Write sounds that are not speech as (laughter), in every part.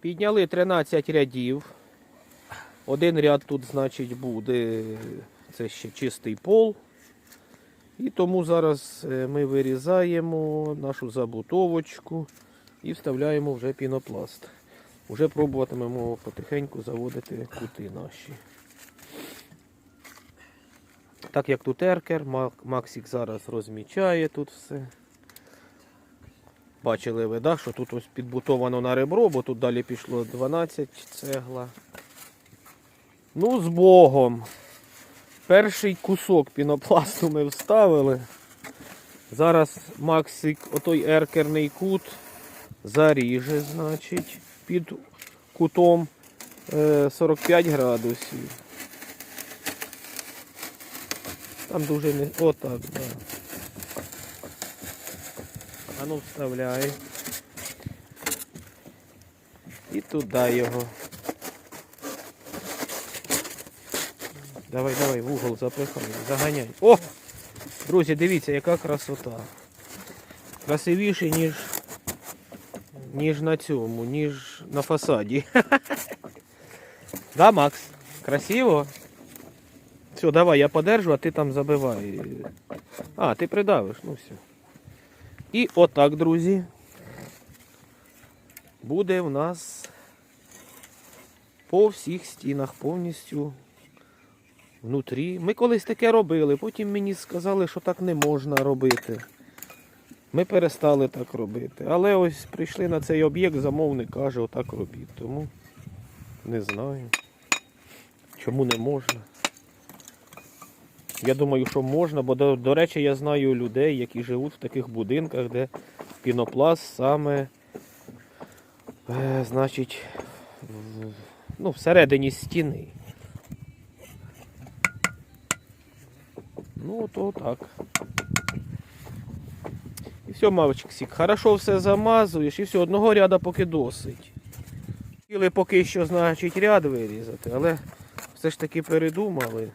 Підняли 13 рядів. Один ряд тут, значить, буде. Це ще чистий пол. І тому зараз е, ми вирізаємо нашу забутовочку і вставляємо вже пінопласт. Уже пробуватимемо потихеньку заводити кути наші. Так як тут еркер, Максик зараз розмічає тут все. Бачили ви, да, що тут ось підбутовано на ребро, бо тут далі пішло 12 цегла. Ну, з Богом. Перший кусок пінопласту ми вставили. Зараз Максик отой еркерний кут заріже, значить, під кутом е, 45 градусів. Там дуже не... Отак, да. А ну вставляй. І туди його. Давай, давай, в угол запихай, заганяй. О! Друзі, дивіться, яка красота. Красивіше, ніж, ніж на цьому, ніж на фасаді. (laughs) Да, Макс? Красиво? Все, давай, я подержу, а ти там забивай. А, ти придавиш, ну все. І отак, друзі. Буде в нас по всіх стінах повністю внутрі. Ми колись таке робили, потім мені сказали, що так не можна робити. Ми перестали так робити. Але ось прийшли на цей об'єкт, замовник каже, отак робіть. Тому не знаю. Чому не можна. Я думаю, що можна, бо до, до речі, я знаю людей, які живуть в таких будинках, де пінопласт саме, е, значить, в, ну, всередині стіни. Ну, то так. І все, мавчик, хорошо все замазуєш і все, одного ряда поки досить. Хотіли поки що, значить, ряд вирізати, але все ж таки передумали.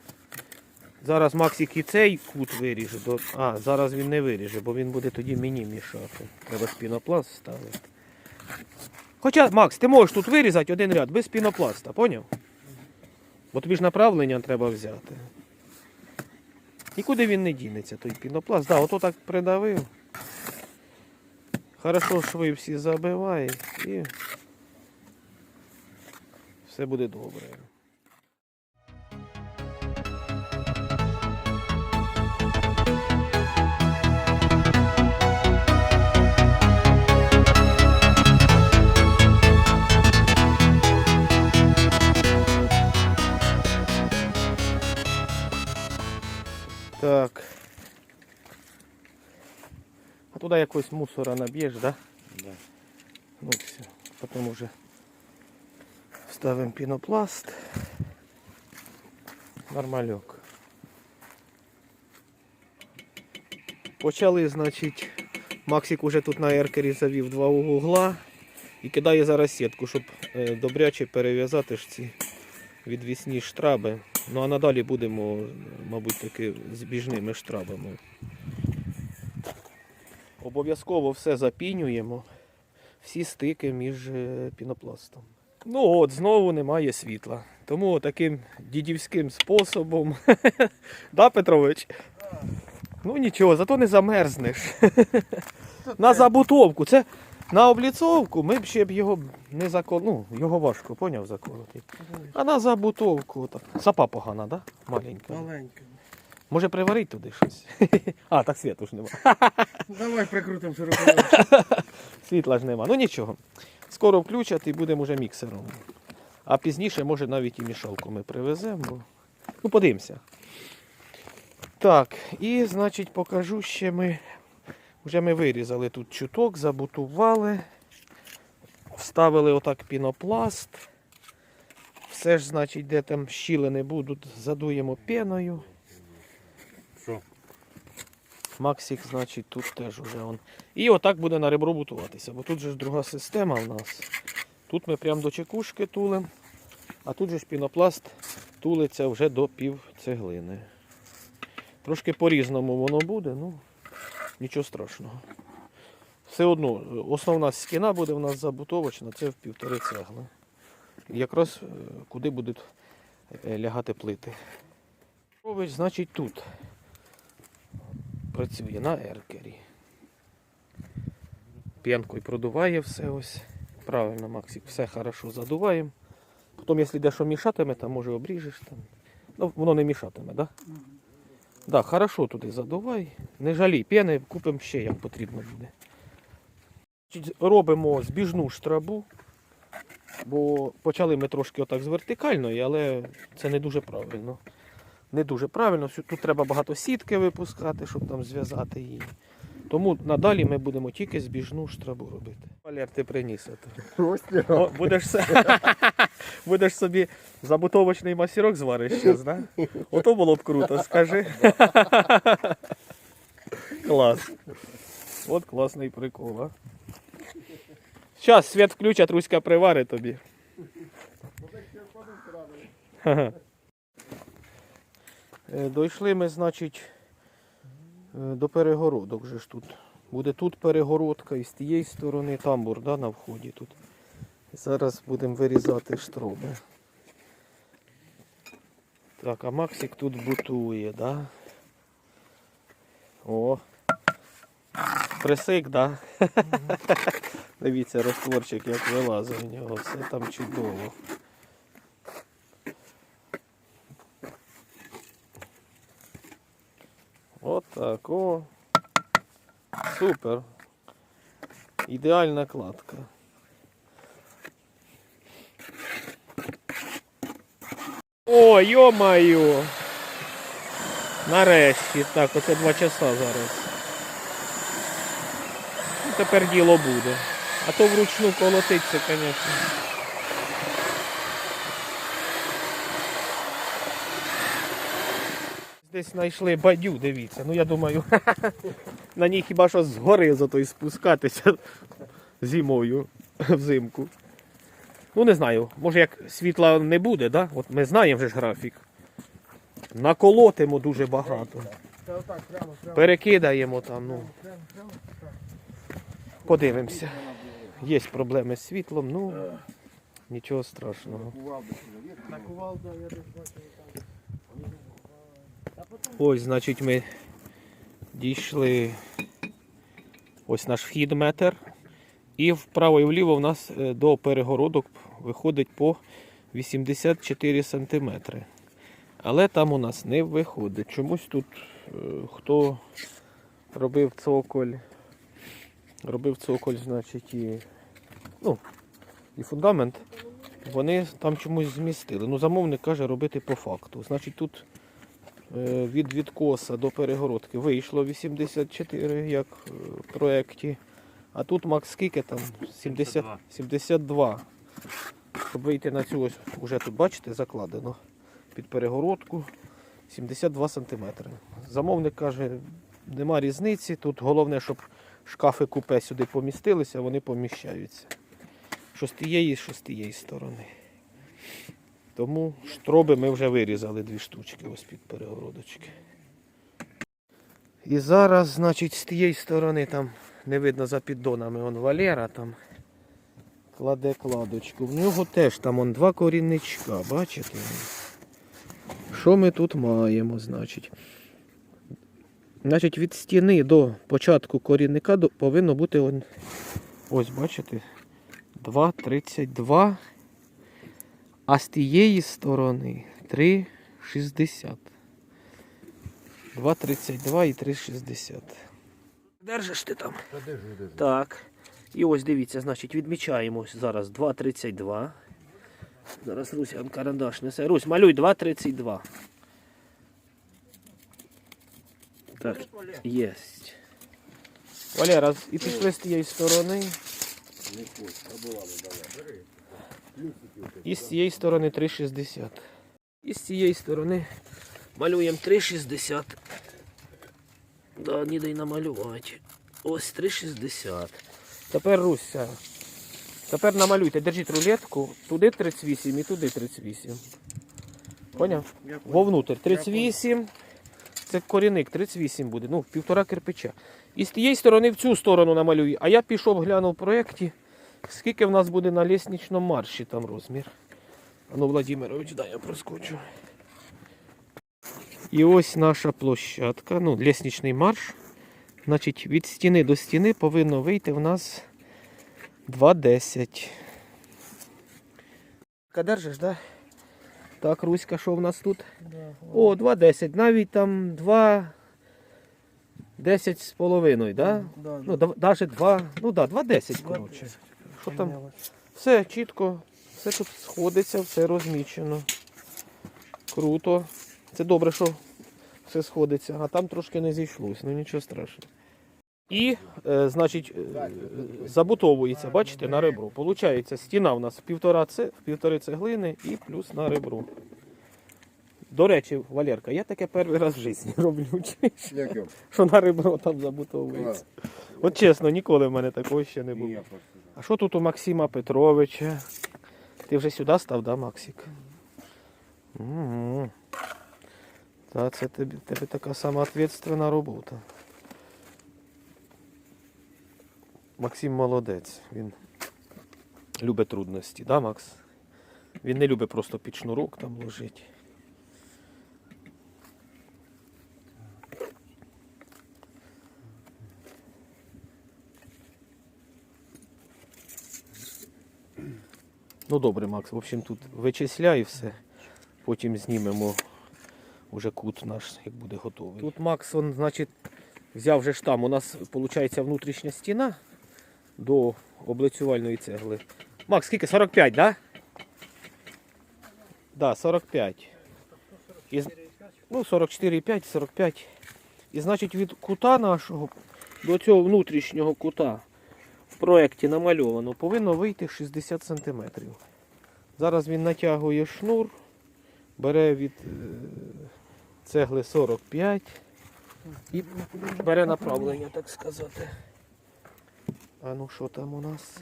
Зараз Максик і цей кут виріже. До... А, зараз він не виріже, бо він буде тоді мені мішати. Треба спінопласт ставити. Хоча, Макс, ти можеш тут вирізати один ряд без пінопласта, поняв? Бо тобі ж направлення треба взяти. Нікуди він не дінеться, той пінопласт. Да, ото так придавив. Хорошо шви всі забиває і все буде добре. Так. А туда якось мусора наб'єш, да? Да. Ну все. Потім вже ставимо пінопласт. Нормальок. Почали, значить, Максик уже тут на еркері завів два угла і кидає зараз сітку, щоб е, добряче перев'язати ж ці відвісні штраби. Ну а надалі будемо, мабуть, таки збіжними штрабами. Обов'язково все запінюємо, всі стики між е, пінопластом. Ну от, знову немає світла. Тому таким дідівським способом. (laughs) да, Петрович? Ну нічого, зато не замерзнеш. (laughs) на забутовку. Це на обліцовку ми б ще б його не закол... Ну, його важко, поняв заколоти. А на забутовку так. Сапа погана, да? Маленька. Маленька. Може приварити туди щось. а, так світу ж нема. Давай прикрутимо широко. Світла ж нема. Ну нічого. Скоро включать і будемо вже міксером. А пізніше, може, навіть і мішалку ми привеземо. Бо... Ну, подивимося. Так, і, значить, покажу ще ми. Вже ми вирізали тут чуток, забутували. Вставили отак пінопласт. Все ж, значить, де там щілини будуть, задуємо пеною. Що? Максик, значить, тут теж уже он. І отак буде на ребро бутуватися, бо тут же ж друга система в нас. Тут ми прямо до чекушки тулимо, а тут же ж пінопласт тулиться вже до пів цеглини. Трошки по-різному воно буде, ну нічого страшного. Все одно, основна стіна буде в нас забутовочна, це в півтори цегли. Якраз е, куди будуть е, лягати плити. Рович, значить, тут працює на еркері. П'янкою продуває все ось. Правильно, Максик, все хорошо задуваємо. Потім, якщо йде, що мішатиме, там може обріжеш там. Ну, воно не мішатиме, так? Да? Да, хорошо туди задувай. Не жалій п'яни, купимо ще як потрібно буде. Робимо збіжну штрабу, бо почали ми трошки отак з вертикальної, але це не дуже правильно. Не дуже правильно. Тут треба багато сітки випускати, щоб там зв'язати її. Тому надалі ми будемо тільки збіжну штрабу робити. Валер, ти приніс це. О, будеш, (laughs) будеш собі забутовочний масірок звариш зараз, да? Ото було б круто, скажи. (laughs) Клас. От класний прикол, а. Зараз світ включать, Руська приварить тобі. Е, Дійшли ми, значить, до перегородок же ж тут. Буде тут перегородка і з тієї сторони тамбур да, на вході тут. Зараз будемо вирізати штроби. Так, а Максик тут бутує, да? О. Присик, да? (laughs) Дивіться, розтворчик як вилазить у нього, все там чудово. От так, о. Супер. Ідеальна кладка. О, йо-моє! Нарешті. Так, оце два часа зараз. Ну, тепер діло буде. А то вручну колотиться, звісно. Десь знайшли бадю, дивіться. Ну я думаю, (laughs) на ній хіба що згори зато і спускатися (laughs) зимою (laughs) взимку. Ну не знаю, може як світла не буде, да? От ми знаємо вже ж графік. Наколотимо дуже багато. Перекидаємо там, ну, подивимося. Є проблеми з світлом, ну нічого страшного. На кувалда я десь бачив там. Ось, значить, ми дійшли ось наш вхід метр. І вправо і вліво в нас е, до перегородок виходить по 84 см. Але там у нас не виходить. Чомусь тут е, хто робив цоколь, робив цоколь, значить, і, ну, і фундамент, вони там чомусь змістили. Ну, замовник каже робити по факту. Значить, тут від відкоса до перегородки вийшло 84, як е, в проєкті. А тут Макс скільки там? 70, 72. Щоб вийти на цю ось, уже тут, бачите, закладено під перегородку 72 см. Замовник каже, нема різниці. Тут головне, щоб шкафи купе сюди помістилися, вони поміщаються. Що з тієї, що з тієї сторони. Тому штроби ми вже вирізали дві штучки ось під перегородочки. І зараз, значить, з тієї сторони там не видно за піддонами он Валера там кладе кладочку. В нього теж там он два корінничка, бачите? Що ми тут маємо, значить? Значить, від стіни до початку корінника повинно бути ось, бачите, 2,32. А з тієї сторони 3,60. 2,32 і 3,60. Держиш ти там. Та де ж ви, де ж? Так. І ось дивіться, значить, відмічаємо ось зараз 2,32. Зараз Руся вам карандаш несе. Русь, малюй 2,32. Так, єсть. Валера, і пішли з тієї сторони. Не хоче, а була би, давай, бери. Плюсики оте. І з цієї сторони 3,60. І з цієї сторони малюємо 3,60. Да, ніде й намалювати. Ось 3,60. Тепер Руся. Тепер намалюйте, держіть рулетку. Туди 38 і туди 38. Поняв? Вовнутрь 38. Це корінник 38 буде. Ну, півтора кирпича. І з тієї сторони в цю сторону намалюю. А я пішов, глянув в проєкті, скільки в нас буде на лісничному марші там розмір. А ну, Владимирович, дай я проскочу. І ось наша площадка, ну, лісничний марш. Значить, від стіни до стіни повинно вийти в нас 2,10. Держиш, да? Так, Руська, що в нас тут? О, 2,10. Навіть там 2,10 з половиною, да? Да, Ну, навіть 2, ну да, 2,10, коротше. Що там? Все чітко, все тут сходиться, все розмічено. Круто. Це добре, що все сходиться, а там трошки не зійшлось, ну нічого страшного. І, е, значить, е, забутовується, бачите, на ребро. Получається, стіна у нас в півтора, це, в півтори цеглини і плюс на ребро. До речі, Валерка, я таке перший раз в житті (laughs) роблю? Що на ребро там забутовується. От чесно, ніколи в мене такого ще не було. А що тут у Максима Петровича? Ти вже сюди став, да, Максик? Угу. Та це тобі, тебе така сама відповідальна робота. Максим молодець. Він любить трудності, да, Макс? Він не любить просто під шнурок там ложити. Ну добре, Макс, в общем, тут вичисляй все. Потім знімемо уже кут наш, як буде готовий. Тут Макс, он, значить, взяв же штам. У нас виходить внутрішня стіна до облицювальної цегли. Макс, скільки? 45, так? Да? Да, 45. І, ну, 44,5, 45. І значить від кута нашого до цього внутрішнього кута проєкті намальовано повинно вийти 60 см. Зараз він натягує шнур, бере від е, цегли 45 і бере направлення, так сказати. А ну що там у нас?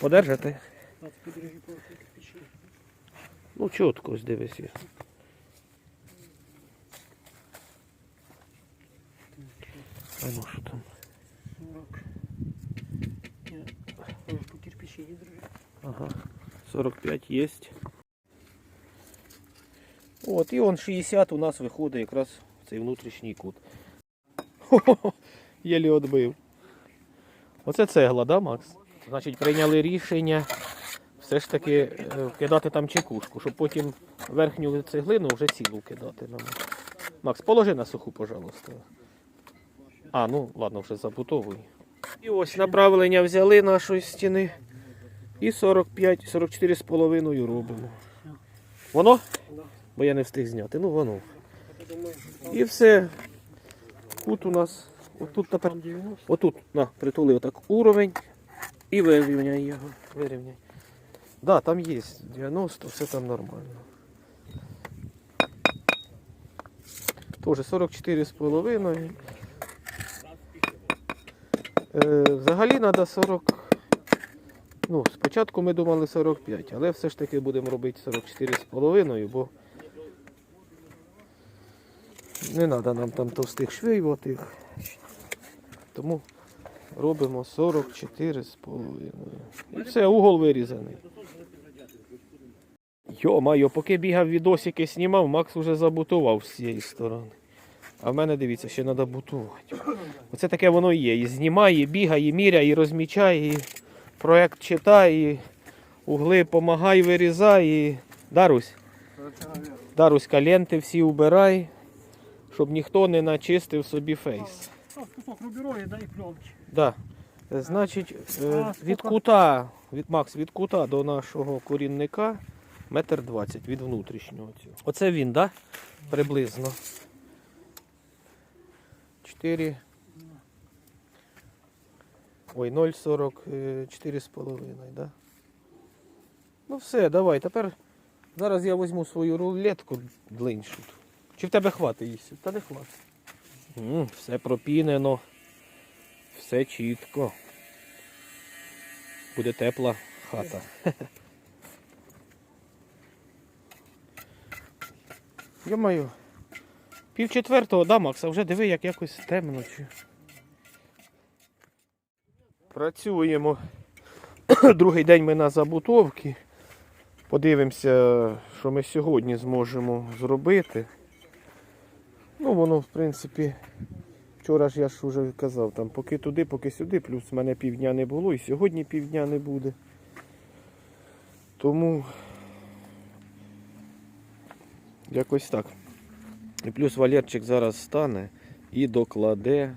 Подержите? Ну, чітко ось дивись. А ну що там? Ага, 45 есть. От, і он 60 у нас виходить якраз в цей внутрішній кут. Хо-хо-хо, єлі відбив. Оце цегла, да, Макс? Значить, прийняли рішення все ж таки е, вкидати там чекушку, щоб потім верхню цеглину вже цілу кидати нам. Макс, положи на суху, пожалуйста. А, ну ладно, вже забутовуй. І ось направлення взяли нашої стіни. І 45, 44 з половиною робимо. Воно? Бо я не встиг зняти. Ну воно. І все. Кут у нас. Отут тепер. Отут, на, притули отак уровень. І вирівняй його. Вирівняй. Да, там є 90, все там нормально. Тоже 44 з половиною. Е, взагалі треба 40. Ну, спочатку ми думали 45, але все ж таки будемо робити 44 з половиною, бо не треба нам там товстих швів отих. Тому робимо 44 з половиною. І все, угол вирізаний. Йо-майо, поки бігав відосики знімав, Макс уже забутував з цієї сторони. А в мене, дивіться, ще треба бутувати. Оце таке воно і є. І знімає, і бігає, і міряє, і розмічає, і проект читає, і угли помагай, вирізай. І... Дарусь, Даруська, ленти всі убирай, щоб ніхто не начистив собі фейс. Да. Значить, е, від кута, від Макс, від кута до нашого корінника метр двадцять від внутрішнього цього. Оце він, да? Приблизно. 4. Ой, 0,44 з да? Ну все, давай, тепер зараз я візьму свою рулетку длиншу. Чи в тебе хватить їсти? Та не хватить. Все пропінено. Все чітко. Буде тепла хата. (laughs) Йо-моє. Пів четвертого, да, Макс, а вже диви, як якось темно. Чи... Працюємо. (clears throat) Другий день ми на забутовці. Подивимося, що ми сьогодні зможемо зробити. Ну, воно, в принципі, вчора ж я ж вже казав, там поки туди, поки сюди, плюс в мене півдня не було і сьогодні півдня не буде. Тому якось так. І плюс Валерчик зараз стане і докладе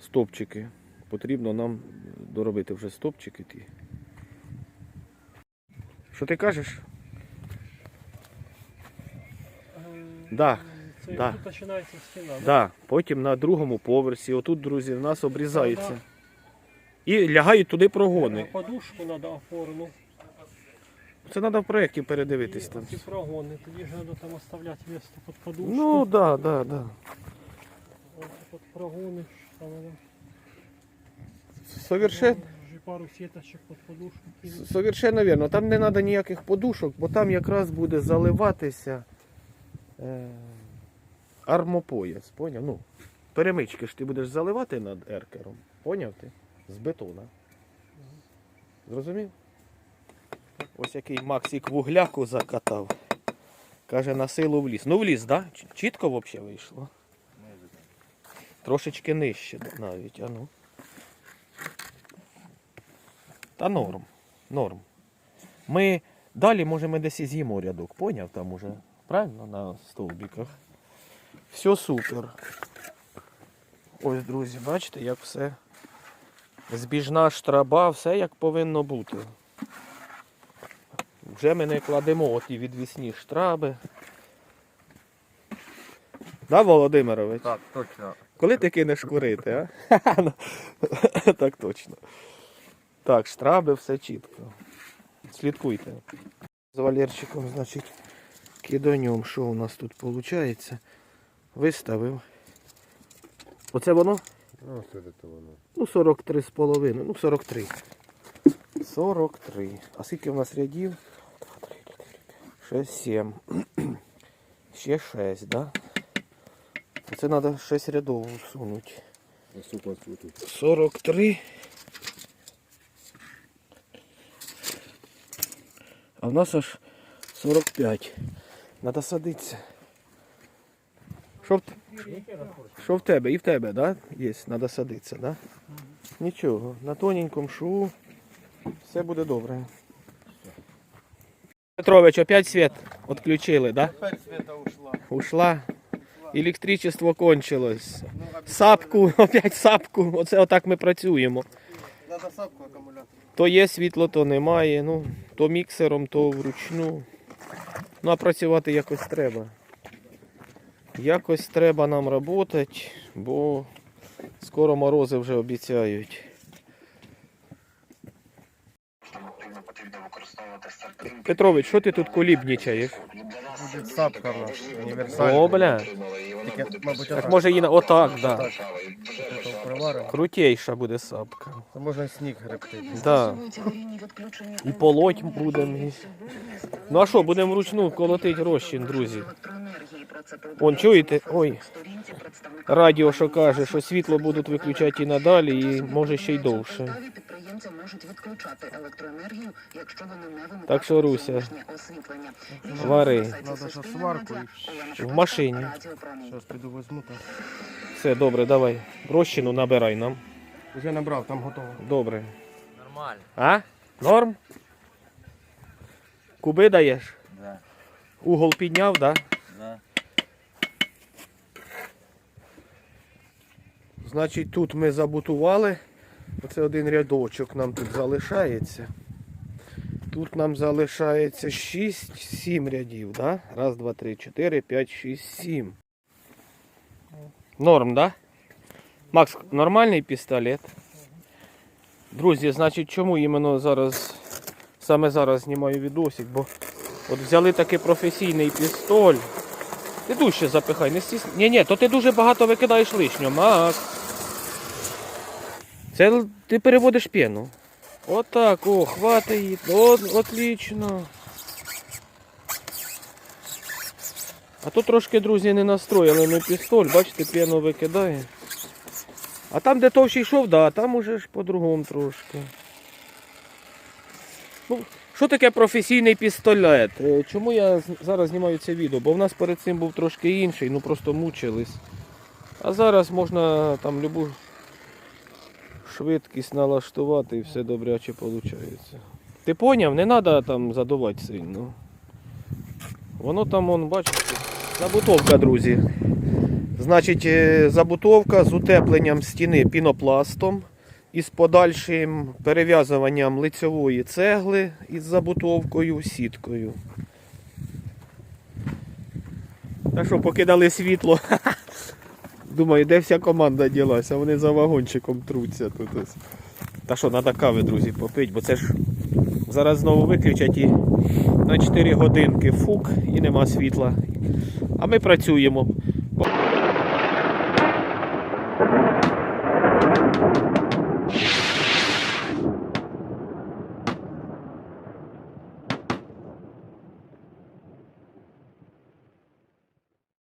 стопчики. Потрібно нам доробити вже стопчики ті. Що ти кажеш? Да, Це да. тут починається стіна. да? Да, потім на другому поверсі. Отут, друзі, в нас обрізається. І лягають туди прогони. На подушку треба опорну. Це треба в проєкті передивитись там. Ці прогони. Тоді ж треба там оставляти місце під подушку. Ну, так, да, так, да, Під прогони. Там воно. Совершенно, совершенно вірно. Там не треба ніяких подушок, бо там якраз буде заливатися е, армопояс. Поняв? Ну, перемички ж ти будеш заливати над еркером. Поняв ти? З бетона. Зрозумів? Ось який Максик вугляку закатав. Каже, на силу вліз. Ну вліз, так? Да? Чітко взагалі вийшло. Трошечки нижче навіть, а ну. Та норм. Норм. Ми далі, може, ми десь і з'їмо рядок, поняв там уже. Правильно? На стовбіках. Все супер. Ось, друзі, бачите, як все. Збіжна штраба, все як повинно бути. Вже ми не кладемо оті відвісні штраби. Да, Володимирович? Так, точно. Коли ти кинеш курити, а? (laughs) Ну, (laughs) так точно. Так, штраби, все чітко. Слідкуйте. З Валерчиком, значить, киданем, що у нас тут виходить? Виставив. Оце воно? Ну, воно? Ну, 43. Ну, 43. 43. А скільки в нас рядів? 6, 7. (clears throat) Ще 6, да? Це треба 6 рядов тут. 43. А в нас аж 45. Надо садитися. Що в, що в тебе? І в тебе, да? Є, надо садитися, да? Нічого, на тоненькому шву все буде добре. Петрович, опять світ відключили, да? Опять света ушла. Ушла. Електричество кончилось. Сапку, (laughs) опять сапку. Оце отак ми працюємо. Надо сапку акумулятор. То є світло, то немає. Ну, то міксером, то вручну. Ну, а працювати якось треба. Якось треба нам працювати, бо скоро морози вже обіцяють. Петрович, що ти тут колібнічаєш? Сапка у нас універсальна. О, бля. Тільки, мабуть, Так може її на. Отак, да. Це. Крутейша буде сапка. То можна сніг гребти. Да. І полоть будемо. Ну а що, будемо вручну колотити розчин, друзі. Он чуєте? Ой. Радіо, що каже, що світло будуть виключати і надалі, і може ще й довше. Підприємці можуть відключати електроенергію, якщо вони не вимикають Так що, Руся, освітлення. вари. Надо ще сварку В машині. Зараз піду візьму так. Все, добре, давай. Розчину набирай нам. Вже набрав, там готово. Добре. Нормально. А? Норм? Куби даєш? Да. Угол підняв, да? Да. Значить, тут ми забутували. Оце один рядочок нам тут залишається. Тут нам залишається 6-7 рядів, да? Раз, два, три, чотири, п'ять, шість, сім. Норм, да? Макс, нормальний пістолет. Друзі, значить, чому іменно зараз, саме зараз знімаю відосик, бо от взяли такий професійний пістоль. Ти дужче запихай, не стісні. Ні, ні, то ти дуже багато викидаєш лишнього, Макс. Це ти переводиш пену. Отак, о, хватить. От, отлично. А тут трошки, друзі, не настроїли ми пістоль, бачите, п'яно викидає. А там, де товщий йшов, да, там уже ж по-другому трошки. Ну, що таке професійний пістолет? Е, Чому я зараз знімаю це відео? Бо в нас перед цим був трошки інший, ну просто мучились. А зараз можна там любу швидкість налаштувати і все добряче виходить. Ти поняв, не треба там задувати сильно. Воно там, он, бачите, забутовка, друзі. Значить, е, забутовка з утепленням стіни пінопластом і з подальшим перев'язуванням лицьової цегли із забутовкою, сіткою. Так що покидали світло. (laughs) Думаю, де вся команда ділася, вони за вагончиком труться тут. ось. Та що, треба кави, друзі, попити, бо це ж зараз знову виключать і на 4 годинки фук і нема світла. А ми працюємо.